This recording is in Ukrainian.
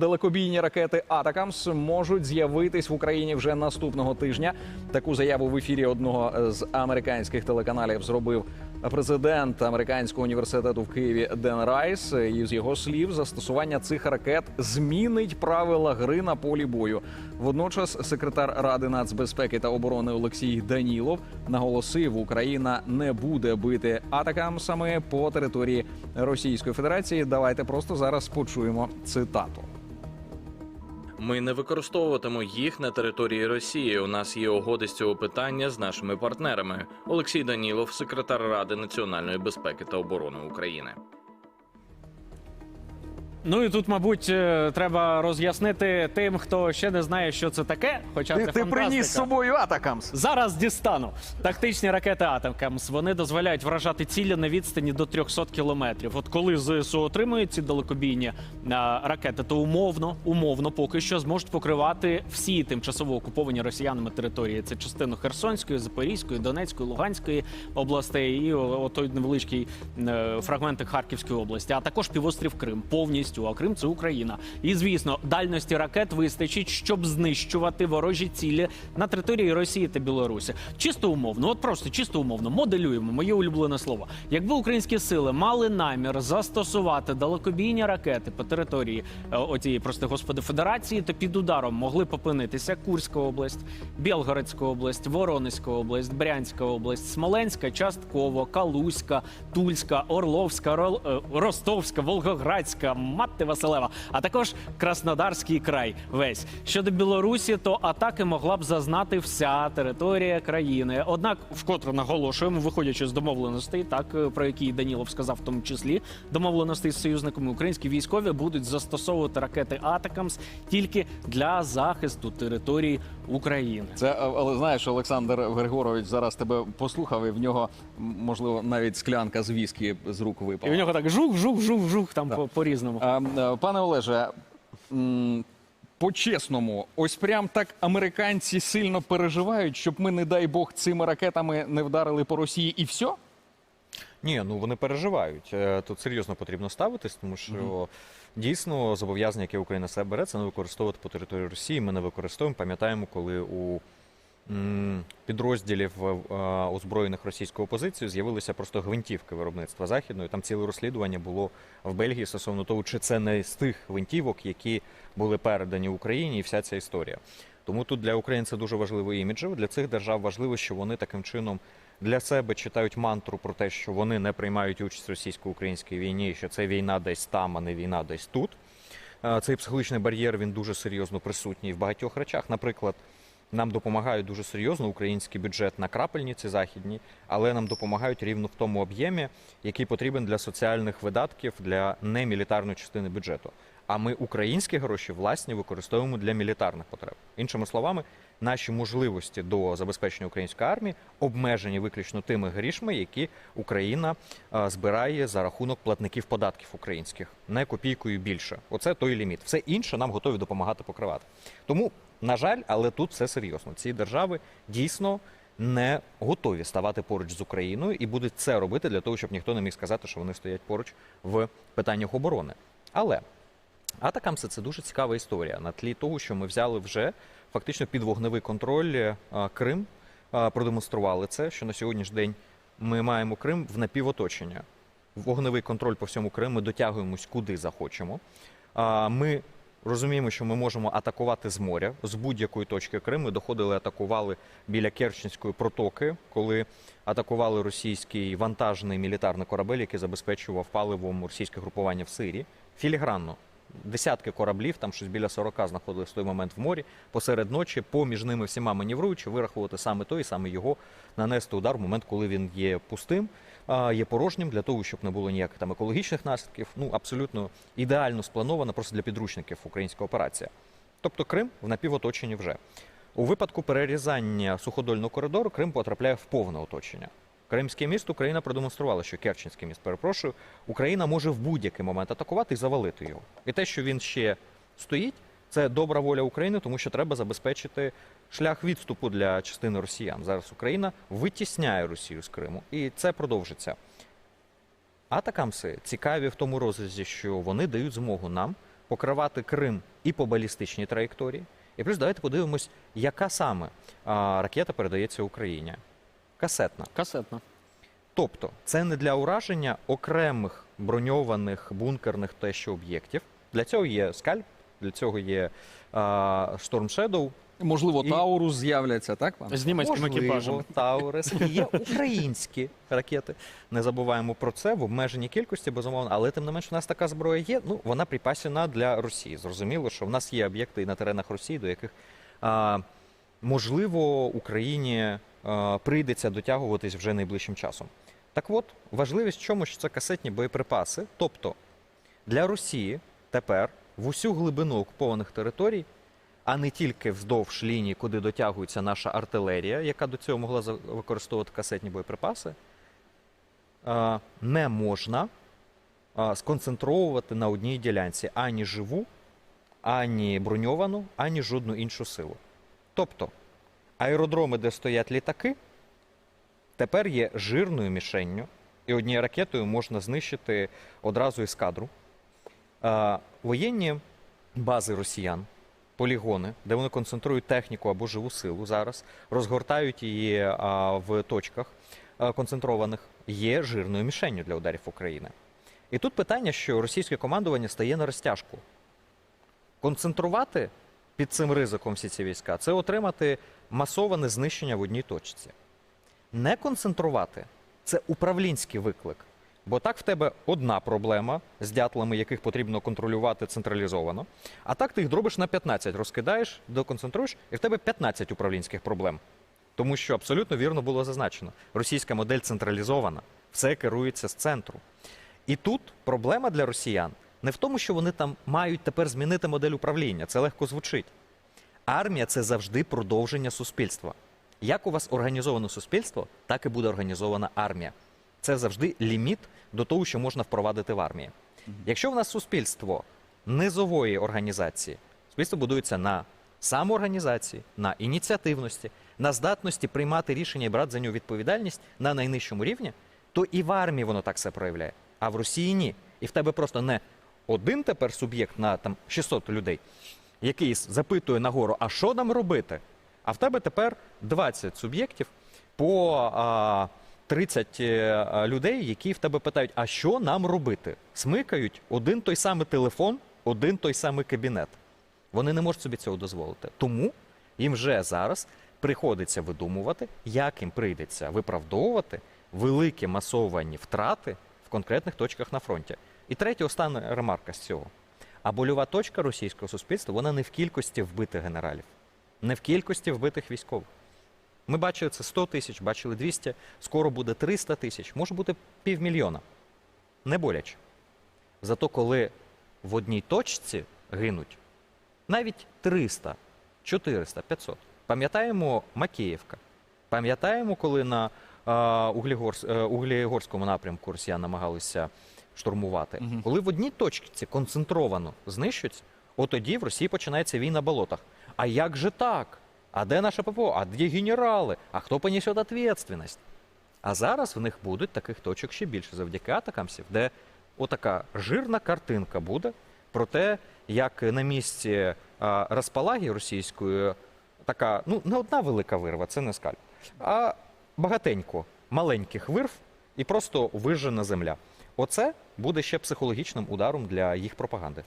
Далекобійні ракети Атакамс можуть з'явитись в Україні вже наступного тижня. Таку заяву в ефірі одного з американських телеканалів зробив президент американського університету в Києві Ден Райс. І з його слів, застосування цих ракет змінить правила гри на полі бою. Водночас, секретар Ради нацбезпеки та оборони Олексій Данілов наголосив, Україна не буде бити атакамсами по території Російської Федерації. Давайте просто зараз почуємо цитату. Ми не використовуватимемо їх на території Росії. У нас є угоди з цього питання з нашими партнерами. Олексій Данілов, секретар Ради національної безпеки та оборони України. Ну і тут, мабуть, е, треба роз'яснити тим, хто ще не знає, що це таке. Хоча це фантастика. собою Атакамс. Зараз дістану. Тактичні ракети Атакамс. Вони дозволяють вражати цілі на відстані до 300 кілометрів. От коли ЗСУ отримують ці далекобійні а, ракети, то умовно, умовно, поки що зможуть покривати всі тимчасово окуповані росіянами території. Це частину Херсонської, Запорізької, Донецької, Луганської областей і о- о той невеличкий е, фрагменти Харківської області, а також півострів Крим повністю. А Крим це Україна. І звісно, дальності ракет вистачить, щоб знищувати ворожі цілі на території Росії та Білорусі. Чисто умовно, от просто чисто умовно моделюємо моє улюблене слово. Якби українські сили мали намір застосувати далекобійні ракети по території е, оцієї, прости господи, федерації, то під ударом могли б опинитися Курська область, Білгородська область, Воронезька область, Брянська область, Смоленська, частково, Калузька, Тульська, Орловська, е, Ростовська, Волгоградська, Мати Василева, а також Краснодарський край. Весь щодо Білорусі, то атаки могла б зазнати вся територія країни. Однак, вкотре наголошуємо, виходячи з домовленостей, так е, про які Данілов сказав, в тому числі домовленостей з союзниками, українські військові будуть застосовувати ракети Атакамс тільки для захисту території України. Це але знаєш, Олександр Григорович зараз тебе послухав, і в нього можливо навіть склянка з віскі з рук І в нього так жух, жух, жух, жух там по, по різному. А, е, Пане Олеже, по-чесному, ось прям так американці сильно переживають, щоб ми, не дай Бог, цими ракетами не вдарили по Росії і все? Ні, ну вони переживають. Е, Тут серйозно потрібно ставитись, тому що дійсно зобов'язання, яке Україна себе бере, це не використовувати по території Росії. Ми не використовуємо. Пам'ятаємо, коли у підрозділів озброєних російською опозицією з'явилися просто гвинтівки виробництва західної. Там ціле розслідування було в Бельгії стосовно того, чи це не з тих гвинтівок, які були передані Україні, і вся ця історія. Тому тут для України це дуже важливий іміджів. Для цих держав важливо, що вони таким чином для себе читають мантру про те, що вони не приймають участь в російсько-українській війні, що це війна десь там, а не війна десь тут. Цей психологічний бар'єр він дуже серйозно присутній в багатьох речах. Наприклад, нам допомагають дуже серйозно український бюджет на крапельниці західні, але нам допомагають рівно в тому об'ємі, який потрібен для соціальних видатків для немілітарної частини бюджету. А ми українські гроші власні використовуємо для мілітарних потреб. Іншими словами, наші можливості до забезпечення української армії обмежені виключно тими грішми, які Україна е, збирає за рахунок платників податків українських, не копійкою більше. Оце той ліміт. Все інше нам готові допомагати покривати. Тому, на жаль, але тут все серйозно. Ці держави дійсно не готові ставати поруч з Україною і будуть це робити для того, щоб ніхто не міг сказати, що вони стоять поруч в питаннях оборони. Але Атакамси це дуже цікава історія на тлі того, що ми взяли вже фактично під вогневий контроль е, Крим, е, продемонстрували це, що на сьогоднішній день ми маємо Крим в напівоточення. Вогневий контроль по всьому Криму, ми дотягуємось куди захочемо. Ми розуміємо, що ми можемо атакувати з моря з будь-якої точки Криму. Доходили, атакували біля Керченської протоки, коли атакували російський вантажний мілітарний корабель, який забезпечував паливом російське групування в Сирії. Філігранно. Десятки кораблів, там щось біля 40 знаходились в той момент в морі, посеред ночі, поміж ними всіма маневруючи, вирахувати саме той, саме його нанести удар в момент, коли він є пустим, є порожнім, для того, щоб не було ніяких там екологічних наслідків. Ну абсолютно ідеально спланована просто для підручників українська операція. Тобто Крим в напівоточенні вже. У випадку перерізання суходольного коридору Крим потрапляє в повне оточення. Кримське місто Україна продемонструвала, що Керченське місто, перепрошую, Україна може в будь-який момент атакувати і завалити його. І те, що він ще стоїть, це добра воля України, тому що треба забезпечити шлях відступу для частини росіян. Зараз Україна витісняє Росію з Криму, і це продовжиться. Атакамси цікаві в тому розрізі, що вони дають змогу нам покривати Крим і по балістичній траєкторії. І плюс давайте подивимось, яка саме а, ракета передається Україні. Касетна. Касетна. Тобто, це не для ураження окремих броньованих бункерних те, що об'єктів. Для цього є скальп, для цього є а, Storm Shadow, Можливо, І- Таурус з'являться, так? пане? З німецьким екіпажем. Можливо, Таурес. І Є українські ракети. Не забуваємо про це в обмеженій кількості, безумовно. Але тим не менш, у нас така зброя є. Ну вона припасена для Росії. Зрозуміло, що в нас є об'єкти і на теренах Росії, до яких а, можливо Україні а, прийдеться дотягуватись вже найближчим часом. Так от, важливість в чому, що це касетні боєприпаси. Тобто для Росії тепер в усю глибину окупованих територій а не тільки вздовж лінії, куди дотягується наша артилерія, яка до цього могла використовувати касетні боєприпаси, не можна сконцентровувати на одній ділянці ані живу, ані броньовану, ані жодну іншу силу. Тобто аеродроми, де стоять літаки, тепер є жирною мішенню, і однією ракетою можна знищити одразу ескадру. А, воєнні бази росіян, полігони, де вони концентрують техніку або живу силу зараз, розгортають її в точках концентрованих, є жирною мішенню для ударів України. І тут питання, що російське командування стає на розтяжку. Концентрувати під цим ризиком всі ці війська це отримати масоване знищення в одній точці. Не концентрувати це управлінський виклик. Бо так в тебе одна проблема з дятлами, яких потрібно контролювати централізовано. А так ти їх дробиш на 15, розкидаєш, доконцентруєш, і в тебе 15 управлінських проблем. Тому що абсолютно вірно було зазначено: російська модель централізована, все керується з центру. І тут проблема для росіян не в тому, що вони там мають тепер змінити модель управління. Це легко звучить. Армія це завжди продовження суспільства. Як у вас організовано суспільство, так і буде організована армія. Це завжди ліміт до того, що можна впровадити в армії. Якщо в нас суспільство низової організації, суспільство будується на самоорганізації, на ініціативності, на здатності приймати рішення і брати за нього відповідальність на найнижчому рівні, то і в армії воно так все проявляє. А в Росії ні. І в тебе просто не один тепер суб'єкт на там 600 людей, який запитує нагору, а що нам робити? А в тебе тепер 20 суб'єктів по а, 30 е, людей, які в тебе питають, а що нам робити? Смикають один той самий телефон, один той самий кабінет. Вони не можуть собі цього дозволити. Тому їм вже зараз приходиться видумувати, як їм прийдеться виправдовувати великі масовані втрати в конкретних точках на фронті. І третя остання ремарка з цього. А больова точка російського суспільства вона не в кількості вбитих генералів, не в кількості вбитих військових. Ми бачили це 100 тисяч, бачили 200, скоро буде 300 тисяч, може бути півмільйона. Не боляче. Зато коли в одній точці гинуть навіть 300, 400, 500. Пам'ятаємо Макіївка. Пам'ятаємо, коли на а, Углігорс, е, Углігорському напрямку росіяни намагалися штурмувати. Мгм. Коли в одній точці концентровано знищують, от тоді в Росії починається війна на болотах. А як же так? А де наше ППО? А де генерали? А хто понесе відповідальність? А зараз в них будуть таких точок ще більше завдяки атакамсів, де отака жирна картинка буде про те, як на місці розпалаги російської така, ну, не одна велика вирва, це не скаль, а багатенько маленьких вирв і просто вижжена земля. Оце буде ще психологічним ударом для їх пропаганди.